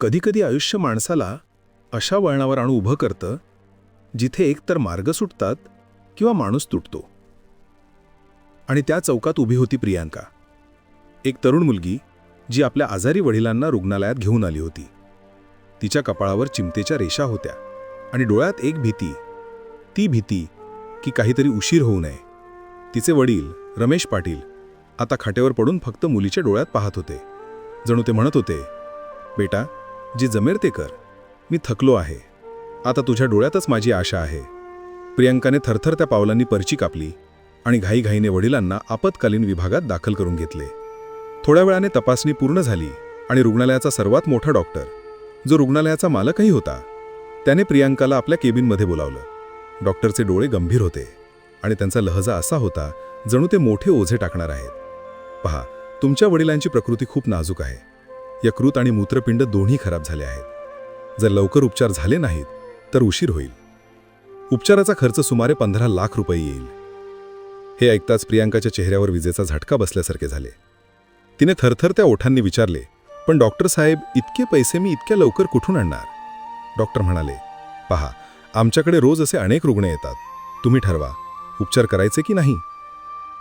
कधीकधी आयुष्य माणसाला अशा वळणावर आणू उभं करतं जिथे एकतर मार्ग सुटतात किंवा माणूस तुटतो. आणि त्या चौकात उभी होती प्रियांका. एक तरुण मुलगी जी आपल्या आजारी वडिलांना रुग्णालयात घेऊन आली होती. तिच्या कपाळावर चिमतेच्या रेषा होत्या आणि डोळ्यात एक भीती. ती भीती की काहीतरी उशीर होऊ नये. तिचे वडील रमेश पाटील आता खाटेवर पडून फक्त मुलीच्या डोळ्यात पाहत होते. जणू ते म्हणत होते बेटा जे जमेर ते कर. मी थकलो आहे. आता तुझ्या डोळ्यातच माझी आशा आहे. प्रियंकाने थरथर त्या पावलांनी पर्ची कापली आणि घाईघाईने वडिलांना आपत्कालीन विभागात दाखल करून घेतले. थोड्या वेळाने तपासणी पूर्ण झाली आणि रुग्णालयाचा सर्वात मोठा डॉक्टर जो रुग्णालयाचा मालकही होता त्याने प्रियांकाला आपल्या केबिनमध्ये बोलावलं. डॉक्टरचे डोळे गंभीर होते आणि त्यांचा लहजा असा होता जणू ते मोठे ओझे टाकणार आहेत. पहा तुमच्या वडिलांची प्रकृती खूप नाजूक आहे. यकृत आणि मूत्रपिंड दोन्ही खराब झाले आहेत. जर लवकर उपचार झाले नाहीत तर उशीर होईल. उपचाराचा खर्च सुमारे पंधरा लाख रुपये येईल. हे ऐकताच प्रियांकाच्या चेहऱ्यावर विजेचा झटका बसल्यासारखे झाले. तिने थरथर त्या ओठांनी विचारले पण डॉक्टर साहेब इतके पैसे मी इतक्या लवकर कुठून आणणार? डॉक्टर म्हणाले पहा आमच्याकडे रोज असे अनेक रुग्ण येतात. तुम्ही ठरवा उपचार करायचे की नाही?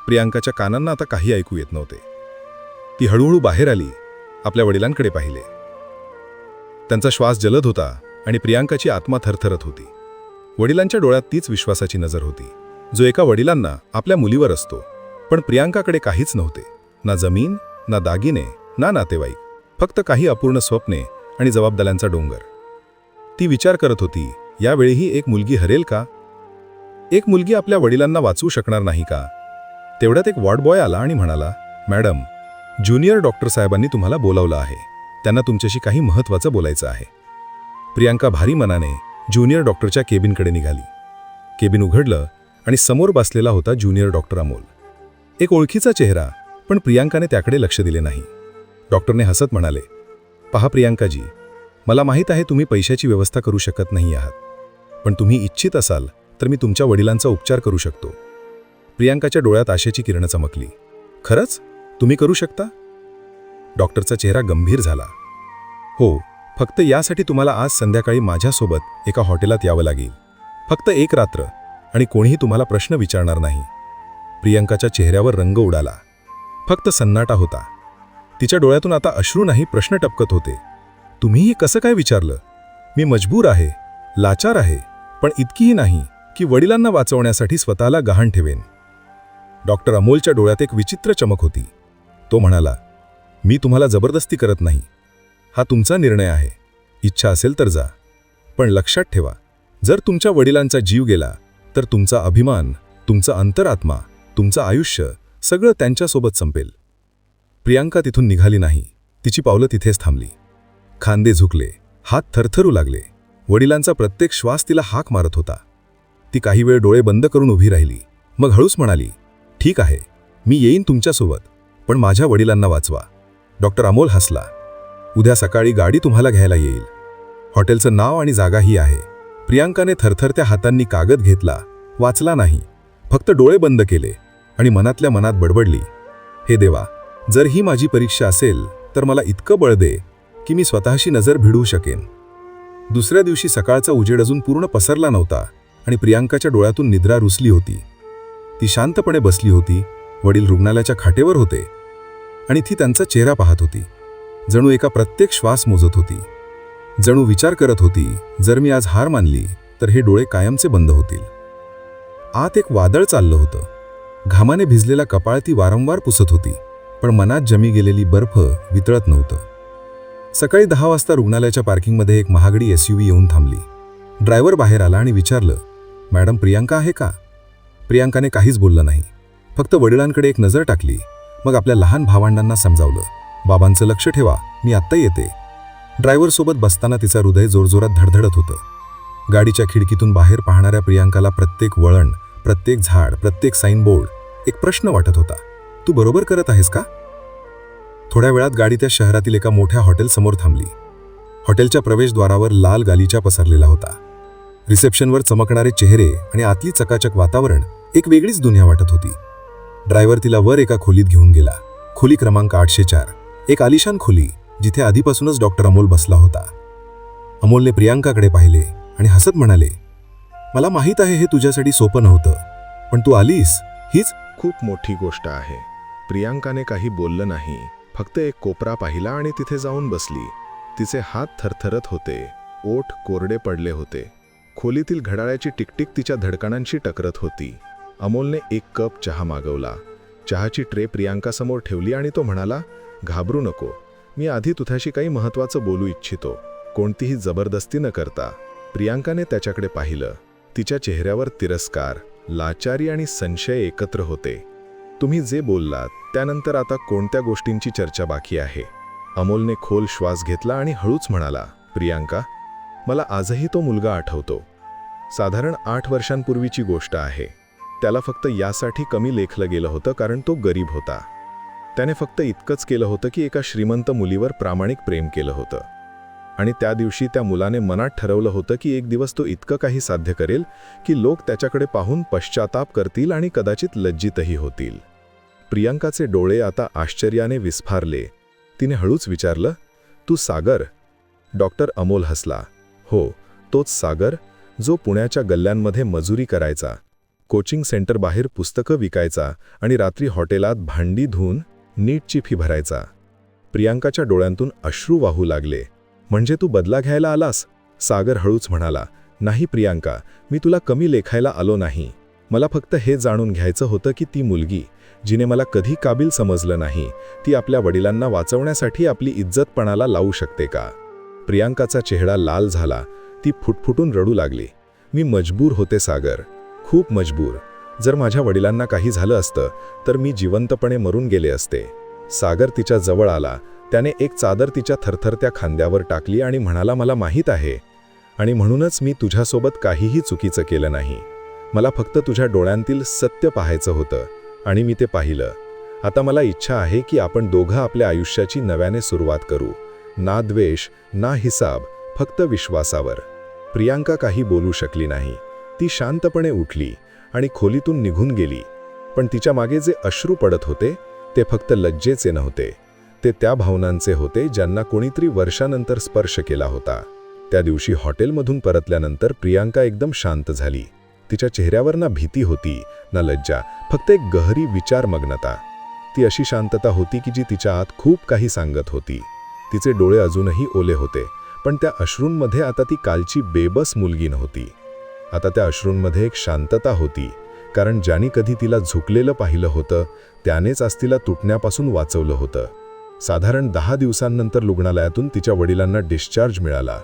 प्रियांकाच्या कानांना आता काही ऐकू येत नव्हते. ती हळूहळू बाहेर आली आपल्या वडिलांकडे पाहिले. त्यांचा श्वास जलद होता आणि प्रियांकाची आत्मा थरथरत होती. वडिलांच्या डोळ्यात तीच विश्वासाची नजर होती जो एका वडिलांना आपल्या मुलीवर असतो. पण प्रियांकाकडे काहीच नव्हते ना जमीन ना दागिने ना नातेवाईक फक्त काही अपूर्ण स्वप्ने आणि जबाबदाऱ्यांचा डोंगर. ती विचार करत होती यावेळीही एक मुलगी हरेल का? एक मुलगी आपल्या वडिलांना वाचवू शकणार नाही का? तेवढ्यात एक वॉर्ड बॉय आला आणि म्हणाला मॅडम ज्युनियर डॉक्टर साहेबांनी तुम्हाला बोलावलं आहे. त्यांना तुमच्याशी काही महत्त्वाचं बोलायचं आहे. प्रियांका भारी मनाने ज्युनियर डॉक्टरच्या केबिनकडे निघाली. केबिन उघडलं आणि समोर बसलेला होता ज्युनियर डॉक्टर अमोल. एक ओळखीचा चेहरा पण प्रियांकाने त्याकडे लक्ष दिले नाही. डॉक्टरने हसत म्हणाले पहा प्रियांकाजी मला माहीत आहे तुम्ही पैशाची व्यवस्था करू शकत नाही आहात. पण तुम्ही इच्छित असाल तर मी तुमच्या वडिलांचा उपचार करू शकतो. प्रियांकाच्या डोळ्यात आशेची किरणं चमकली. खरंच? तुम्ही करू शकता? डॉक्टरचा चेहरा गंभीर झाला. हो फक्त यासाठी तुम्हाला आज संध्याकाळी माझ्यासोबत एका हॉटेलात यावं लागेल. फक्त एक रात्र आणि कोणीही तुम्हाला प्रश्न विचारणार नाही. प्रियंकाच्या चेहऱ्यावर रंग उडाला. फक्त सन्नाटा होता. तिच्या डोळ्यातून आता अश्रू नाही प्रश्न टपकत होते. तुम्हीही कसं काय विचारलं? मी मजबूर आहे लाचार आहे पण इतकीही नाही की वडिलांना वाचवण्यासाठी स्वतःला गहाण ठेवेन. डॉक्टर अमोलच्या डोळ्यात एक विचित्र चमक होती. तो म्हणाला मी तुम्हाला जबरदस्ती करत नाही. हा तुमचा निर्णय आहे. इच्छा असेल तर जा. पण लक्षात ठेवा जर तुमच्या वडिलांचा जीव गेला तर तुमचा अभिमान तुमचा अंतरात्मा तुमचं आयुष्य सगळं त्यांच्यासोबत संपेल. प्रियांका तिथून निघाली नाही. तिची पावलं तिथेच थांबली. खांदे झुकले हात थरथरू लागले. वडिलांचा प्रत्येक श्वास तिला हाक मारत होता. ती काही वेळ डोळे बंद करून उभी राहिली. मग हळूच म्हणाली ठीक आहे मी येईन तुमच्यासोबत. पण माझ्या वडिलांना वाचवा. डॉक्टर अमोल हसला. उद्या सकाळी गाडी तुम्हाला घ्यायला येईल. हॉटेलचं नाव आणि जागा ही आहे. प्रियांकाने थरथरत्या हातांनी कागद घेतला. वाचला नाही. फक्त डोळे बंद केले आणि मनातल्या मनात बडबडली. हे देवा जर ही माझी परीक्षा असेल तर मला इतकं बळ दे की मी स्वतःशी नजर भिडवू शकेन. दुसऱ्या दिवशी सकाळचा उजेड अजून पूर्ण पसरला नव्हता आणि प्रियांकाच्या डोळ्यातून निद्रा रुसली होती. ती शांतपणे बसली होती वडील रुग्णालयाच्या खाटेवर होते आणि ती त्यांचा चेहरा पाहत होती. जणू एका प्रत्येक श्वास मोजत होती. जणू विचार करत होती जर मी आज हार मानली तर हे डोळे कायमचे बंद होतील. आत एक वादळ चाललं होतं. घामाने भिजलेला कपाळ ती वारंवार पुसत होती पण मनात जमी गेलेली बर्फ वितळत नव्हतं. सकाळी दहा वाजता रुग्णालयाच्या पार्किंगमध्ये एक महागडी एस यू येऊन थांबली. ड्रायव्हर बाहेर आला आणि विचारलं मॅडम प्रियांका आहे का? प्रियांकाने काहीच बोललं नाही. फक्त वडिलांकडे एक नजर टाकली. मग आपल्या लहान भावंडांना समजावलं. बाबांचं लक्ष ठेवा मी आत्ता येते. ड्रायव्हरसोबत बसताना तिचा हृदय जोरजोरात धडधडत होतं. गाडीच्या खिडकीतून बाहेर पाहणाऱ्या प्रियांकाला प्रत्येक वळण प्रत्येक झाड प्रत्येक साईनबोर्ड एक प्रश्न वाटत होता. तू बरोबर करत आहेस का? थोड्या वेळात गाडी त्या शहरातील एका मोठ्या हॉटेलसमोर थांबली. हॉटेलच्या प्रवेशद्वारावर लाल गालिचा पसरलेला होता. रिसेप्शनवर चमकणारे चेहरे आणि आतली चकाचक वातावरण एक वेगळीच दुनिया वाटत होती. ड्रायव्हर तिला वर एका खोलीत घेऊन गेला. खोली क्रमांक आठशे चार. एक आलिशान खोली जिथे आधीपासूनच डॉक्टर अमोल बसला होता. अमोलने प्रियांकाकडे पाहिले आणि हसत म्हणाले मला माहीत आहे हे तुझ्यासाठी सोपं नव्हतं पण तू आलीस हीच खूप मोठी गोष्ट आहे. प्रियांकाने काही बोललं नाही. फक्त एक कोपरा पाहिला आणि तिथे जाऊन बसली. तिचे हात थरथरत होते. ओठ कोरडे पडले होते. खोलीतील घडाळ्याची टिकटिक तिच्या धडकणांशी टकरत होती. अमोलने एक कप चहा मागवला. चहाची ट्रे प्रियांकासमोर ठेवली आणि तो म्हणाला घाबरू नको. मी आधी तुझ्याशी काही महत्त्वाचं बोलू इच्छितो. कोणतीही जबरदस्ती न करता. प्रियांकाने त्याच्याकडे पाहिलं. तिच्या चेहऱ्यावर तिरस्कार लाचारी आणि संशय एकत्र होते. तुम्ही जे बोललात त्यानंतर आता कोणत्या गोष्टींची चर्चा बाकी आहे? अमोलने खोल श्वास घेतला आणि हळूच म्हणाला प्रियांका मला आजही तो मुलगा आठवतो. साधारण आठ वर्षांपूर्वीची गोष्ट आहे. त्याला फक्त यासाठी कमी लेखलं गेलं होतं कारण तो गरीब होता. त्याने फक्त इतकंच केलं होतं की एका श्रीमंत मुलीवर प्रामाणिक प्रेम केलं होतं. आणि त्या दिवशी त्या मुलाने मनात ठरवलं होतं की एक दिवस तो इतकं काही साध्य करेल की लोक त्याच्याकडे पाहून पश्चाताप करतील आणि कदाचित लज्जितही होतील. प्रियांकाचे डोळे आता आश्चर्याने विस्फारले. तिने हळूच विचारलं तू सागर? डॉक्टर अमोल हसला. हो तोच सागर जो पुण्याच्या गल्ल्यांमध्ये मजुरी करायचा. कोचिंग सेंटर बाहेर पुस्तकं विकायचा आणि रात्री हॉटेलात भांडी धुवून नीटची फी भरायचा. प्रियांकाच्या डोळ्यांतून अश्रू वाहू लागले. म्हणजे तू बदला घ्यायला आलास? सागर हळूच म्हणाला. नाही प्रियांका मी तुला कमी लेखायला आलो नाही. मला फक्त हे जाणून घ्यायचं होतं की ती मुलगी जिने मला कधी काबिल समजलं नाही ती आपल्या वडिलांना वाचवण्यासाठी आपली इज्जतपणाला लावू शकते का? प्रियांकाचा चेहरा लाल झाला. ती फुटफुटून रडू लागली. मी मजबूर होते सागर. खूप मजबूर. जर माझ्या वडिलांना काही झालं असतं तर मी जिवंतपणे मरून गेले असते. सागर तिच्या जवळ आला. त्याने एक चादर तिच्या थरथरत्या खांद्यावर टाकली आणि म्हणाला मला माहीत आहे. आणि म्हणूनच मी तुझ्यासोबत काहीही चुकीचं केलं नाही. मला फक्त तुझ्या डोळ्यांतील सत्य पाहायचं होतं आणि मी ते पाहिलं. आता मला इच्छा आहे की आपण दोघं आपल्या आयुष्याची नव्याने सुरुवात करू. ना द्वेष ना हिसाब फक्त विश्वासावर. प्रियांका काही बोलू शकली नाही. ती शांतपणे उठली आणि खोलीतून निघून गेली. पण तिच्यामागे जे अश्रू पडत होते ते फक्त लज्जेचे नव्हते. ते त्या भावनांचे होते ज्यांना कोणीतरी वर्षानंतर स्पर्श केला होता. त्या दिवशी हॉटेलमधून परतल्यानंतर प्रियांका एकदम शांत झाली. तिच्या चेहऱ्यावर ना भीती होती ना लज्जा फक्त एक गहरी विचारमग्नता ती अशी शांतता होती की जी तिच्या आत खूप काही सांगत होती. तिचे डोळे अजूनही ओले होते पण त्या अश्रूंमध्ये आता ती कालची बेबस मुलगी नव्हती. आता त्या अश्रूंमध्ये एक शांतता होती कारण ज्याने कधी तिला झुकलेलं पाहिलं होतं त्यानेच आज तिला तुटण्यापासून वाचवलं होतं. साधारण दहा दिवसांनंतर रुग्णालयातून तिच्या वडिलांना डिस्चार्ज मिळाला.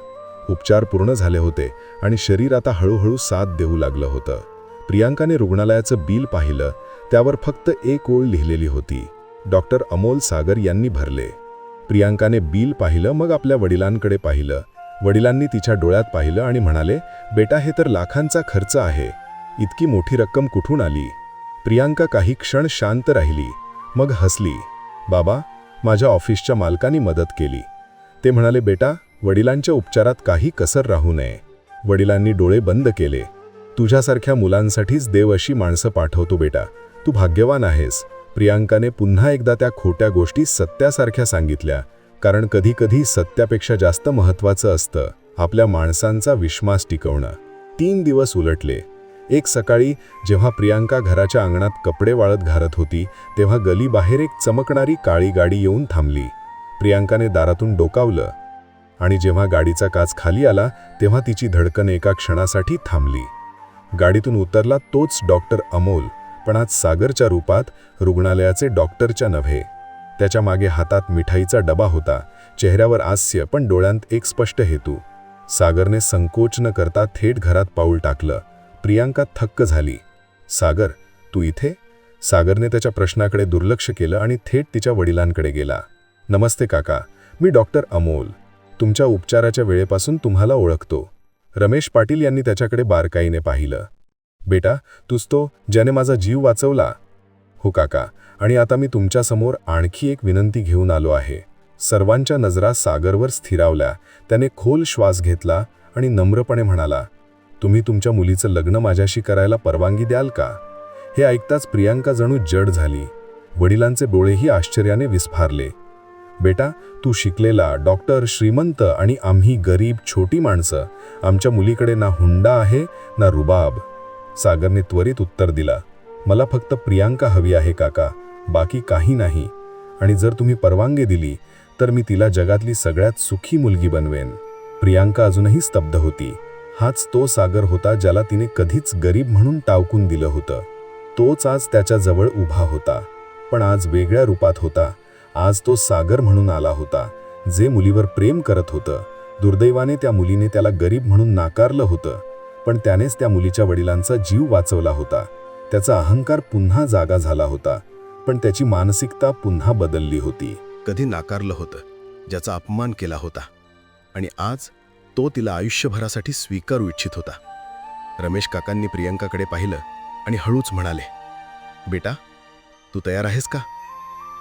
उपचार पूर्ण झाले होते आणि शरीर आता हळूहळू साथ देऊ लागलं होतं. प्रियांकाने रुग्णालयाचं बिल पाहिलं त्यावर फक्त एक ओळ लिहिलेली होती डॉक्टर अमोल सागर यांनी भरले. प्रियांकाने बिल पाहिलं मग आपल्या वडिलांकडे पाहिलं. वडिलांनी तिच्या डोळ्यात पाहिलं आणि म्हणाले बेटा हे तर लाखांचा खर्च आहे. इतकी मोठी रक्कम कुठून आली? प्रियांका काही क्षण शांत राहिली मग हसली. बाबा माझ्या ऑफिसच्या मालकानी मदत केली. ते म्हणाले बेटा वडिलांच्या उपचारात काही कसर राहू नये. वडिलांनी डोळे बंद केले. तुझ्यासारख्या मुलांसाठीच देव अशी माणसं पाठवतो बेटा. तू भाग्यवान आहेस. प्रियांकाने पुन्हा एकदा त्या खोट्या गोष्टी सत्यासारख्या सांगितल्या. कारण कधीकधी सत्यापेक्षा जास्त महत्त्वाचं असतं आपल्या माणसांचा विश्वास टिकवणं. तीन दिवस उलटले. एक सकाळी जेव्हा प्रियांका घराच्या अंगणात कपडे वाळत घालत होती तेव्हा गलीबाहेर एक चमकणारी काळी गाडी येऊन थांबली. प्रियांकाने दारातून डोकावलं आणि जेव्हा गाडीचा काच खाली आला तेव्हा तिची धडकन एका क्षणासाठी थांबली. गाडीतून उतरला तोच डॉक्टर अमोल पण आज सागरच्या रूपात रुग्णालयाचे डॉक्टरच्या नव्हे. त्याच्यामागे हातात मिठाईचा डबा होता. चेहऱ्यावर हास्य पण डोळ्यांत एक स्पष्ट हेतू. सागरने संकोच न करता थेट घरात पाऊल टाकलं. प्रियांका थक्क झाली. सागर तू इथे? सागरने त्याच्या प्रश्नाकडे दुर्लक्ष केलं आणि थेट तिच्या वडिलांकडे गेला. नमस्ते काका मी डॉक्टर अमोल. तुमच्या उपचाराच्या वेळेपासून तुम्हाला ओळखतो. रमेश पाटील यांनी त्याच्याकडे बारकाईने पाहिलं. बेटा तूच तो ज्याने माझा जीव वाचवला. हो काका आणि आता मी तुमच्यासमोर आणखी एक विनंती घेऊन आलो आहे. सर्वांच्या नजरा सागरवर स्थिरावल्या. त्याने खोल श्वास घेतला आणि नम्रपणे म्हणाला तुम्ही तुमच्या मुलीचं लग्न माझ्याशी करायला परवानगी द्याल का? हे ऐकताच प्रियांका जणू जड झाली. वडिलांचे डोळेही आश्चर्याने विस्फारले. बेटा तू शिकलेला डॉक्टर श्रीमंत आणि आम्ही गरीब छोटी माणसं. आमच्या मुलीकडे ना हुंडा आहे ना रुबाब. सागरने त्वरित उत्तर दिला मला फक्त प्रियांका हवी आहे काका. बाकी काही नाही. आणि जर तुम्ही परवानगी दिली तर मी तिला जगातली सगळ्यात सुखी मुलगी बनवेन. प्रियांका अजूनही स्तब्ध होती. हाच तो सागर होता ज्याला तिने कधीच गरीब म्हणून टावकून दिलं होतं. तोच आज त्याच्याजवळ उभा होता. पण आज वेगळ्या रूपात होता. आज तो सागर म्हणून आला होता. जे मुलीवर प्रेम करत होतं. दुर्दैवाने त्या मुलीने त्याला गरीब म्हणून नाकारलं होतं. पण त्यानेच त्या मुलीच्या वडिलांचा जीव वाचवला होता. त्याचा अहंकार पुन्हा जागा झाला होता. पण त्याची मानसिकता पुन्हा बदलली होती. कधी नाकारलं होतं ज्याचा अपमान केला होता आणि आज तो तिला आयुष्यभरासाठी स्वीकारू इच्छित होता. रमेश काकांनी प्रियंकाकडे पाहिलं आणि हळूच म्हणाले बेटा तू तयार आहेस का?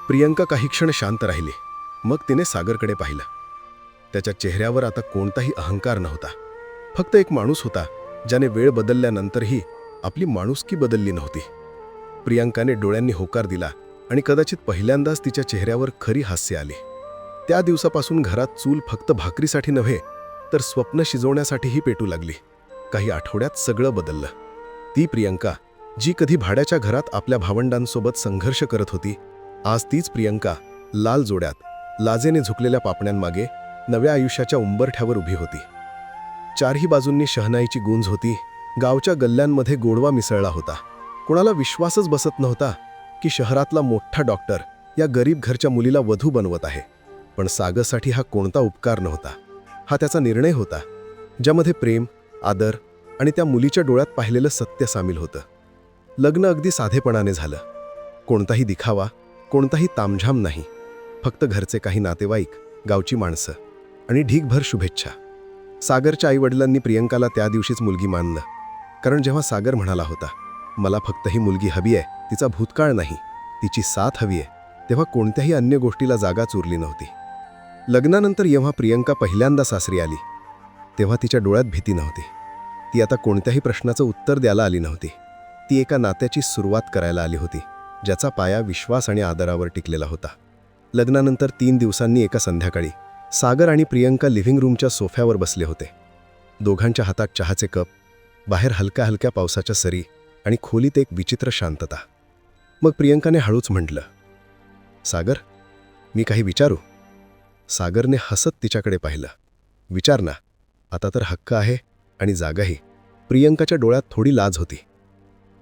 प्रियंका काही क्षण शांत राहिली. मग तिने सागरकडे पाहिलं. त्याच्या चेहऱ्यावर आता कोणताही अहंकार नव्हता. फक्त एक माणूस होता ज्याने वेळ बदलल्यानंतरही आपली माणुसकी बदलली नव्हती. प्रियांकाने डोळ्यांनी होकार दिला आणि कदाचित पहिल्यांदाच तिच्या चेहऱ्यावर खरी हास्य आली. त्या दिवसापासून घरात चूल फक्त भाकरीसाठी नव्हे तर स्वप्न शिजवण्यासाठीही पेटू लागली. काही आठवड्यात सगळं बदललं. ती प्रियंका जी कधी भाड्याच्या घरात आपल्या भावंडांसोबत संघर्ष करत होती आज तीच प्रियंका लाल जोड्यात लाजेने झुकलेल्या पापण्यांमागे नव्या आयुष्याच्या उंबरठ्यावर उभी होती. चारही बाजूंनी शहनाईची गुंज होती गावच्या गल्ल्यांमध्ये गोडवा मिसळला होता. कोणाला विश्वासच बसत नव्हता की शहरातला मोठा डॉक्टर या गरीब घरच्या मुलीला वधू बनवत आहे. पण सागरसाठी हा कोणता उपकार नव्हता. हा त्याचा निर्णय होता ज्यामध्ये प्रेम आदर आणि त्या मुलीच्या डोळ्यात पाहिलेलं सत्य सामील होतं. लग्न अगदी साधेपणाने झालं. कोणताही दिखावा कोणताही तामझाम नाही. फक्त घरचे काही नातेवाईक गावची माणसं आणि ढीकभर शुभेच्छा. सागरच्या आईवडिलांनी प्रियंकाला त्या दिवशीच मुलगी मानलं. कारण जेव्हा सागर म्हणाला होता मला फक्त ही मुलगी हवी आहे तिचा भूतकाळ नाही तिची साथ हवी आहे तेव्हा कोणत्याही अन्य गोष्टीला जागा चुरली नव्हती. लग्नानंतर जेव्हा प्रियंका पहिल्यांदा सासरी आली तेव्हा तिच्या डोळ्यात भीती नव्हती. ती आता कोणत्याही प्रश्नाचं उत्तर द्यायला आली नव्हती. ती एका नात्याची सुरुवात करायला आली होती ज्याचा पाया विश्वास आणि आदरावर टिकलेला होता. लग्नानंतर तीन दिवसांनी एका संध्याकाळी सागर आणि प्रियंका लिव्हिंग रूमच्या सोफ्यावर बसले होते. दोघांच्या हातात चहाचे कप बाहेर हलक्या हलक्या पावसाच्या सरी आणि खोलीत एक विचित्र शांतता. मग प्रियंकाने हळूच म्हटलं सागर मी काही विचारू? सागरने हसत तिच्याकडे पाहिलं. विचार ना आता तर हक्क आहे आणि जागाही. प्रियंकाच्या डोळ्यात थोडी लाज होती.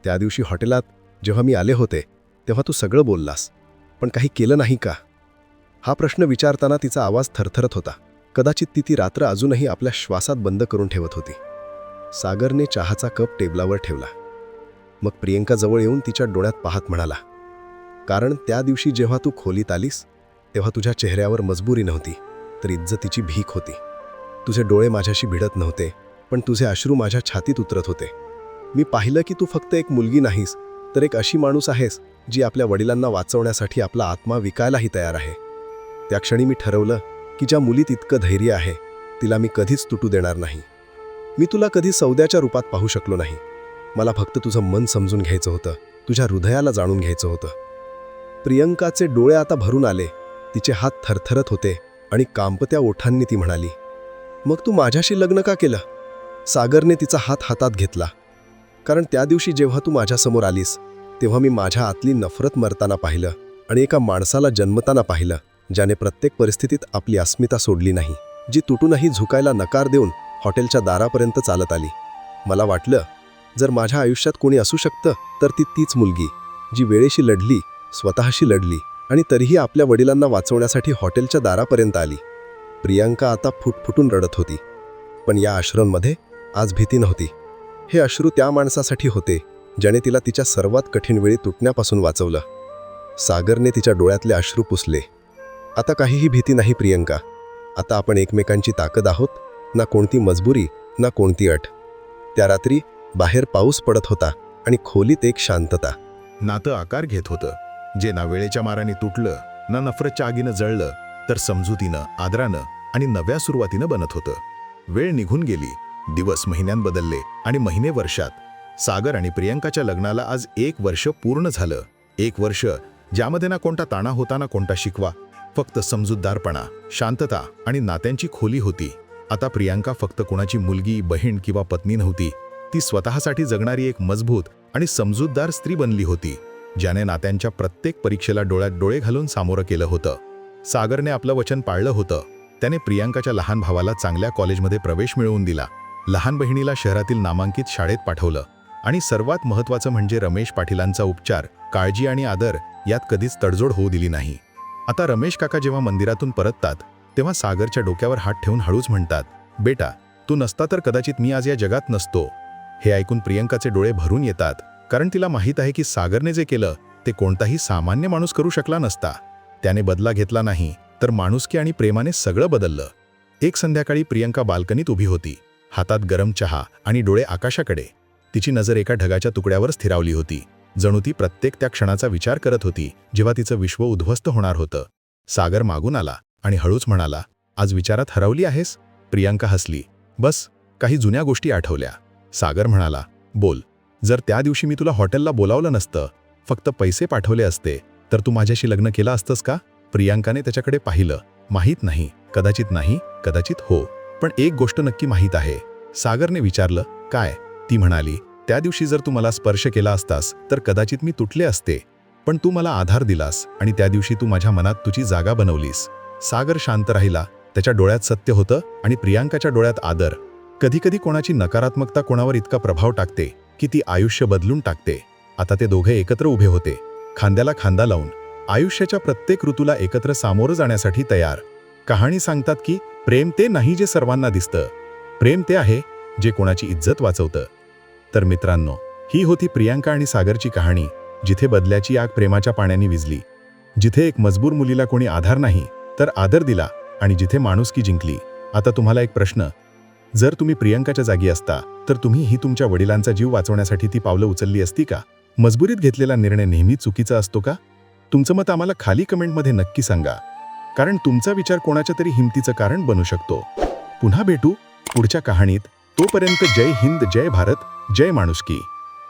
त्या दिवशी हॉटेलात जेव्हा मी आले होते तेव्हा तू सगळं बोललास पण काही केलं नाही का? हा प्रश्न विचारताना तिचा आवाज थरथरत होता. कदाचित ती ती रात्र अजूनही आपल्या श्वासात बंद करून ठेवत होती. सागरने चहाचा कप टेबलावर ठेवला. मग प्रियंका जवळ येऊन तिच्या डोळ्यात पाहत म्हणाला कारण त्या दिवशी जेव्हा तू खोलीत आलीस तेव्हा तुझ्या चेहऱ्यावर मजबुरी नव्हती तर इज्जतीची भीक होती. तुझे डोळे माझ्याशी भिडत नव्हते पण तुझे अश्रू माझ्या छातीत उतरत होते. मी पाहिलं की तू फक्त एक मुलगी नाहीस तर एक अशी माणूस आहेस जी आपल्या वडिलांना वाचवण्यासाठी आपला आत्मा विकायलाही तयार आहे. त्या क्षणी मी ठरवलं की ज्या मुलीत इतकं धैर्य आहे तिला मी कधीच तुटू देणार नाही. मी तुला कधी सौद्याच्या रूपात पाहू शकलो नाही. मला फक्त तुझं मन समजून घ्यायचं होतं. तुझ्या हृदयाला जाणून घ्यायचं होतं. प्रियंकाचे डोळे आता भरून आले. तिचे हात थरथरत होते आणि कांपत्या ओठांनी ती म्हणाली मग तू माझ्याशी लग्न का केलं? सागरने तिचा हात हातात घेतला. कारण त्या दिवशी जेव्हा तू माझ्यासमोर आलीस तेव्हा मी माझ्या आतली नफरत मरताना पाहिलं आणि एका माणसाला जन्मताना पाहिलं ज्याने प्रत्येक परिस्थितीत आपली अस्मिता सोडली नाही जी तुटूनही झुकायला नकार देऊन हॉटेलच्या दारापर्यंत चालत आली. मला वाटलं जर माझ्या आयुष्यात कोणी असू शकतं तर ती तीच मुलगी जी वेळेशी लढली स्वतःशी लढली आणि तरीही आपल्या वडिलांना वाचवण्यासाठी हॉटेलच्या दारापर्यंत आली. प्रियांका आता फुटफुटून रडत होती. पण या अश्रूंमध्ये आज भीती नव्हती. हे अश्रू त्या माणसासाठी होते ज्याने तिला तिच्या सर्वात कठीण वेळी तुटण्यापासून वाचवलं. सागरने तिच्या डोळ्यातले अश्रू पुसले. आता काहीही भीती नाही प्रियंका. आता आपण एकमेकांची ताकद आहोत ना कोणती मजबुरी ना कोणती अट. त्या रात्री बाहेर पाऊस पडत होता आणि खोलीत एक शांतता. नातं आकार घेत होतं. जे ना वेळेच्या माराने तुटलं ना नफरतच्या आगीनं जळलं तर समजुतीनं आदरानं आणि नव्या सुरुवातीनं बनत होतं. वेळ निघून गेली. दिवस महिन्यात बदलले आणि महिने वर्षात. सागर आणि प्रियंकाच्या लग्नाला आज एक वर्ष पूर्ण झालं. एक वर्ष ज्यामध्ये ना कोणता ताणा होता ना कोणता शिकवा फक्त समजूतदारपणा शांतता आणि नात्यांची खोली होती. आता प्रियांका फक्त कोणाची मुलगी बहीण किंवा पत्नी नव्हती ती स्वतःसाठी जगणारी एक मजबूत आणि समजूतदार स्त्री बनली होती ज्याने नात्यांच्या प्रत्येक परीक्षेला डोळ्यात डोळे घालून सामोरं केलं होतं. सागरने आपलं वचन पाळलं होतं. त्याने प्रियांकाच्या लहान भावाला चांगल्या कॉलेजमध्ये प्रवेश मिळवून दिला. लहान बहिणीला शहरातील नामांकित शाळेत पाठवलं. आणि सर्वात महत्त्वाचं म्हणजे रमेश पाटीलांचा उपचार काळजी आणि आदर यात कधीच तडजोड होऊ दिली नाही. आता रमेश काका जेव्हा मंदिरातून परततात तेव्हा सागरच्या डोक्यावर हात ठेवून हळूच म्हणतात बेटा तू नसता तर कदाचित मी आज या जगात नसतो. हे ऐकून प्रियंकाचे डोळे भरून येतात कारण तिला माहीत आहे की सागरने जे केलं ते कोणताही सामान्य माणूस करू शकला नसता. त्याने बदला घेतला नाही तर माणुसकी आणि प्रेमाने सगळं बदललं. एक संध्याकाळी प्रियंका बाल्कनीत उभी होती. हातात गरम चहा आणि डोळे आकाशाकडे. तिची नजर एका ढगाच्या तुकड्यावर स्थिरावली होती. जणू ती प्रत्येक त्या क्षणाचा विचार करत होती जेव्हा तिचं विश्व उद्ध्वस्त होणार होतं. सागर मागून आला आणि हळूच म्हणाला आज विचारात हरवली आहेस? प्रियांका हसली. बस काही जुन्या गोष्टी आठवल्या. सागर म्हणाला बोल. जर त्या दिवशी मी तुला हॉटेलला बोलावलं नसतं फक्त पैसे पाठवले असते तर तू माझ्याशी लग्न केलं असतंस का? प्रियांकाने त्याच्याकडे पाहिलं. माहीत नाही. कदाचित नाही कदाचित हो. पण एक गोष्ट नक्की माहीत आहे. सागरने विचारलं काय? ती म्हणाली त्या दिवशी जर तू मला स्पर्श केला असतास तर कदाचित मी तुटले असते. पण तू मला आधार दिलास आणि त्या दिवशी तू माझ्या मनात तुझी जागा बनवलीस. सागर शांत राहिला. त्याच्या डोळ्यात सत्य होतं आणि प्रियांकाच्या डोळ्यात आदर. कधीकधी कोणाची नकारात्मकता कोणावर इतका प्रभाव टाकते की ती आयुष्य बदलून टाकते. आता ते दोघे एकत्र उभे होते. खांद्याला खांदा लावून आयुष्याच्या प्रत्येक ऋतूला एकत्र सामोरं जाण्यासाठी तयार. कहाणी सांगतात की प्रेम ते नाही जे सर्वांना दिसतं. प्रेम ते आहे जे कोणाची इज्जत वाचवतं. तर मित्रांनो ही होती प्रियांका आणि सागरची कहाणी जिथे बदल्याची आग प्रेमाच्या पाण्याने विजली जिथे एक मजबूर मुलीला कोणी आधार नाही तर आदर दिला आणि जिथे माणुसकी जिंकली. आता तुम्हाला एक प्रश्न जर तुम्ही प्रियंकाच्या जागी असता तर तुम्ही ही तुमच्या वडिलांचा जीव वाचवण्यासाठी ती पावलं उचलली असती का? मजबुरीत घेतलेला निर्णय नेहमी चुकीचा असतो का? तुमचं मत आम्हाला खाली कमेंटमध्ये नक्की सांगा. कारण तुमचा विचार कोणाच्या तरी हिमतीचं कारण बनू शकतो. पुन्हा भेटू पुढच्या कहाणीत. तोपर्यंत जय हिंद जय भारत जय माणुसकी.